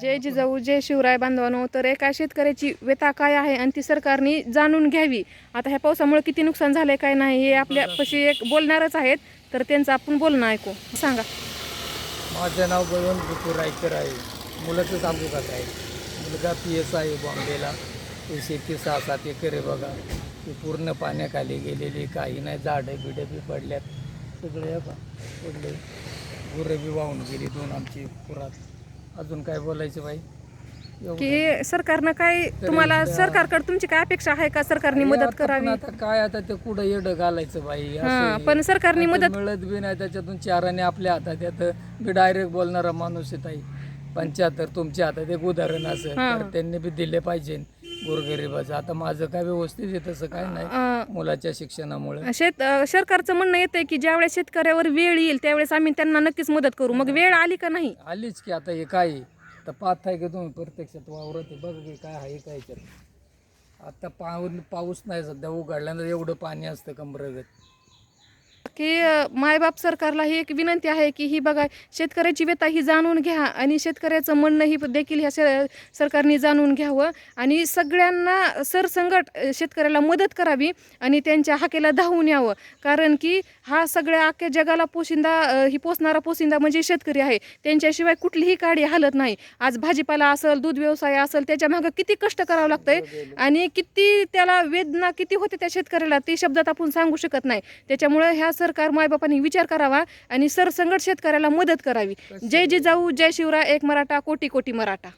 जय जिजाऊ जय शिवराय बांधवानो. तर एका शेतकऱ्याची व्यथा काय आहे आणि ती सरकारने जाणून घ्यावी. आता ह्या पावसामुळे किती नुकसान झालंय काय नाही हे आपल्या पशी एक बोलणारच आहेत. तर त्यांचं आपण बोलणं ऐकू. सांगा. माझं नाव बळवंत बुतू रायकर आहे मुलाचं तालुक्यात आहे. मुलगा पी एस आहे बॉम्बेला. ते शेती सहा सात एकर आहे बघा. ती पूर्ण पाण्याखाली गेलेली काही नाही झाडं बिडं बी पडल्यात. सगळे बा पडले गुरं बी वाहून गेली दोन आमची पुरात. अजून काय बोलायचं बाई? एवढं. की सरकारनं काय तुम्हाला सरकारकडे तुमची काय अपेक्षा आहे का? सरकारने अरे मदत आता पण करावी? आता काय आता ते कुठं येडं घालायचं बाई? असं हा. पण सरकारने मदत मिळत बी नाही त्याच्यातून चाराने आपल्या हातात येतं. मी डायरेक्ट बोलणारा माणूस आहे ताई. पंच्याहत्तर तुमच्या हातात एक उदाहरण असं. तर त्यांनी बी दिले पाहिजे. गोरगरिबाचं. आता माझं काय व्यवस्थित आहे तसं काय नाही. मुलाच्या शिक्षणामुळे. शेत अं, सरकारचं म्हणणं येतंय की ज्यावेळेस शेतकऱ्यावर वेळ येईल त्यावेळेस आम्ही त्यांना नक्कीच मदत करू. मग वेळ आली का नाही? आलीच की आता हे काय आहे? तर पाहत आहे की तुम्ही प्रत्यक्षात वावरत आहे. बघ की काय आहे काय याच्यात आता पाऊस नाही सध्या उघडल्यानंतर एवढं पाणी असतं कमरगत. की मायबाप सरकारला ही एक विनंती आहे की ही बघा शेतकऱ्याची व्यथा ही जाणून घ्या आणि शेतकऱ्याचं म्हणणं ही देखील ह्या सरकारने जाणून घ्यावं आणि सगळ्यांना सरसंगट शेतकऱ्याला मदत करावी आणि त्यांच्या हाकेला धावून यावं. कारण की हा सगळ्या अख्ख्या जगाला पोशिंदा ही पोसणारा पोशिंदा म्हणजे शेतकरी आहे. त्यांच्याशिवाय कुठलीही काडी हालत नाही. आज भाजीपाला असेल दूध व्यवसाय असेल त्याच्या मागं किती कष्ट करावं लागतंय आणि किती त्याला वेदना किती होते त्या शेतकऱ्याला ते शब्दात आपण सांगू शकत नाही. त्याच्यामुळे ह्या सर सरकार मायबापांनी विचार करावा आणि सरसंगत शेतकऱ्याला मदत करावी. जय जिजाऊ जय शिवराय एक मराठा कोटी कोटी मराठा.